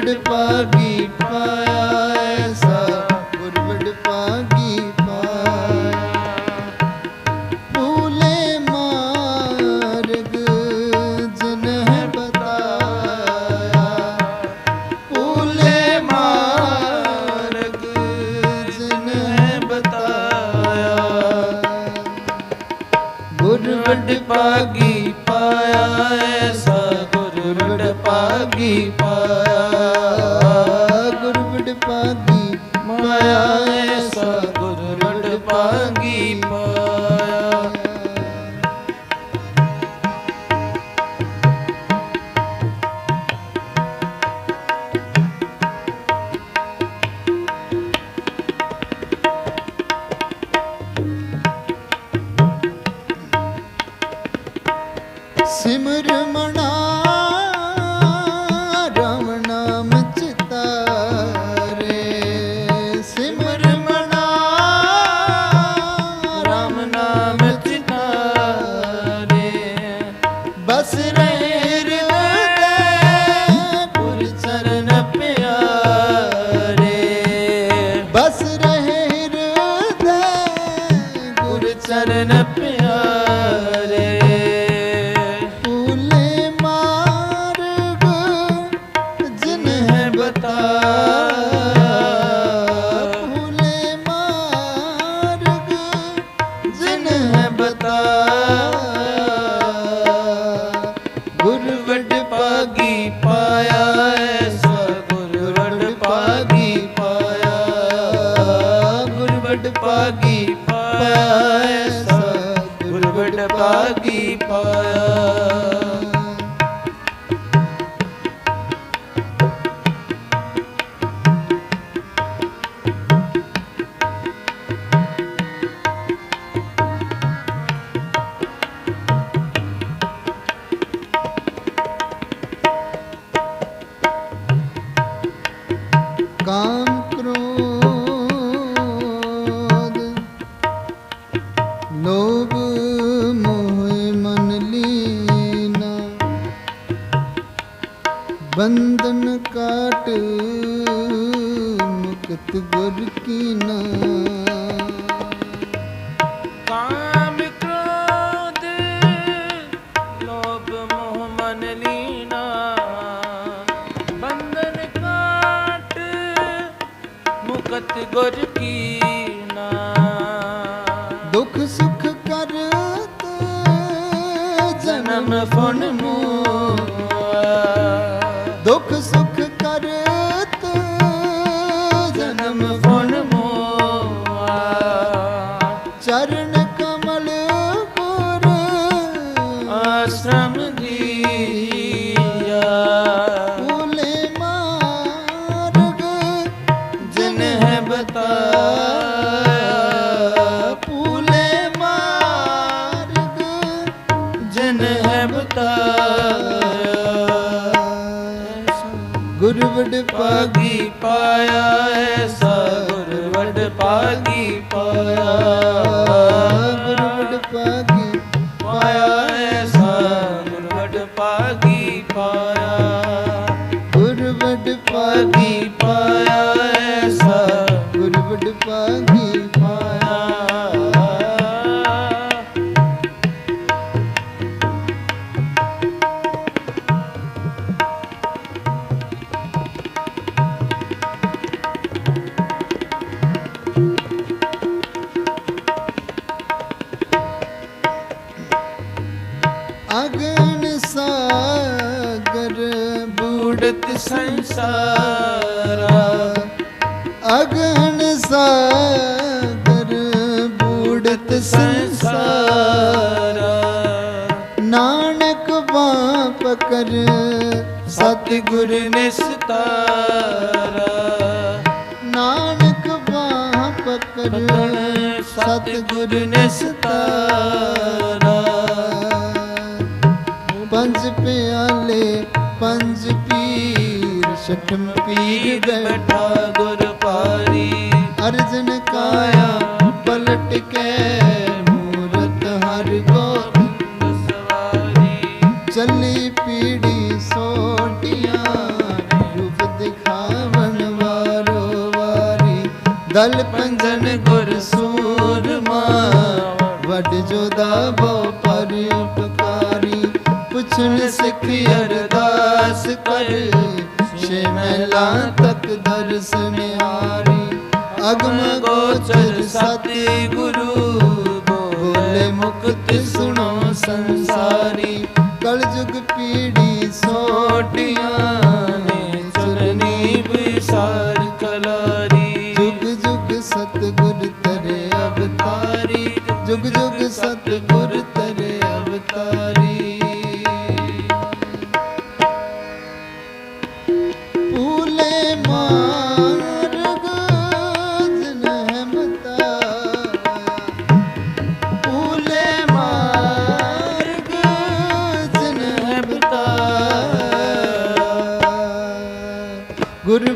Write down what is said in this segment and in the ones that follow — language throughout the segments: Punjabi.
ਗੁਰਵਡ ਪਾਗੀ ਪਾਇਆ ਐਸਾ ਗੁਰਵਡ ਪਾਗੀ ਪਾਇਆ। ਭੂਲੇ ਮਾਰਗ ਜਨ ਹੈ ਬਤਾਇਆ। ਭੂਲੇ ਮਾਰਗ ਜਨ ਹੈ ਬਤਾਇਆ ਪਾਗੀ ਪਾਇਆ ਐਸਾ ਗੁਰਵਡ ਪਾਗੀ ਗੁਰਵਡ ਮਾਇਆ ਪਾਗੀ ਬੰਧਨ ਕਾਟ ਮੁਕਤ ਗੁਰ ਕੀਨਾ ਕਾਮ ਕ੍ਰੋਧ ਲੋਭ ਮੋਹ ਮਨ ਲੀਨਾ। ਬੰਧਨ ਕਾਟ ਮੁਕਤ ਗੁਰ ਕੀਨਾ ਦੁਖ ਸੁਖ ਜਨਮ ਫੁਨ ਚਰਨ ਕਮਲ ਗੁਰ ਆਸ਼ਰਮ ਦੀਆ। ਫੂਲੇ ਮਾਰਗ ਜਿਨ ਹੈ ਬਤਾਇਆ। ਫੂਲੇ ਮਾਰਗ ਜਿਨ ਹੈ ਪਾਗੀ ਪਾਇਆ ਐਸਾ ਗੁਰਵਡ ਪਾਗੀ ਪਾਇਆ। ਸੰਸਾਰਾ। ਅਗਨ ਸਾਗਰ ਬੂੜਤ ਸੰਸਾਰਾ। ਨਾਨਕ ਬਾਹ ਪਕਰ ਸਤਿਗੁਰ ਨਿਸਤਾਰਾ। ਨਾਨਕ ਬਾਹ ਪਕਰ ਸਤਿਗੁਰ ਨਿਸਤਾਰਾ। ਪੰਜ ਪਿਆਲੇ ਪੰਜ ਪੀਰ। ਸਖਮ ਪੀਰ ਬੈਠਾ ਗੁਰ ਪਾਰੀ ਅਰਜਨ ਕਾਇਆ ਪਲਟ ਕੇ ਮੂਰਤ ਹਰ ਗੋਬਿੰਦ ਸਵਾਰੀ ਚੱਲੀ ਪੀੜੀ ਸੋਟੀਆਂ ਰੂਪ ਦਿਖਾਵਣ ਵਾਰੋ ਵਾਰੀ। ਦਲ ਪੰਜਨ ਗੁਰ ਸੂਰਮਾ ਵੱਡ ਜੋਦਾ ਬੋ ਪਰ ਉਪਕਾਰੀ। ਪੁੱਛਣ ਸਿੱਖ ਅਰਦਾਸ ਕਰ ਛੇ ਮਹਿਲਾ ਤੱਕ ਦਰਸ ਨਿਹਾਰੀ ਅਗਮ ਗੋਚਰ ਸਤਿ ਗੁਰੂ ਬੋਲੇ ਮੁਕਤ ਸੁਣੋ ਸੰਸਾਰੀ। ਕਲ ਯੁਗ ਪੀੜੀ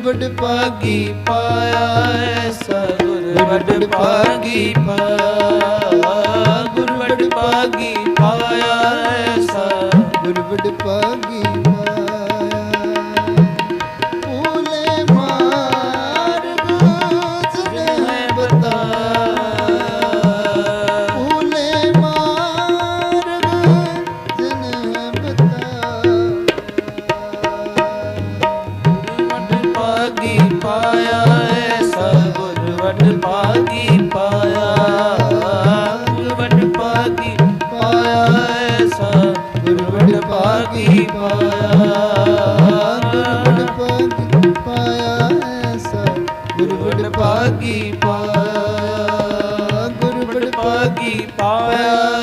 ਬੜ ਪਾਗੀ ਪਾਇਆ ਐਸਾ ਗੁਰ ਵਡ ਪਾਗੀ ਪਾਇਆ। ਗੁਰ ਵਡ ਪਾਗੀ ਪਾਇਆ ਐਸਾ ਗੁਰ ਬੜ ਪਾਗੀ ਪਾਗੀ ਪਾਇਆ ਗੁਰ ਬੜ ਪਾਇਆ ਐਸਾ ਗੁਰ ਬੜ ਪਾਗੀ ਪਾਇਆ ਗੁਰ ਵਡ ਪਾਗੀ ਪਾਇਆ ਐਸਾ ਗੁਰ ਬੜ ਪਾਇਆ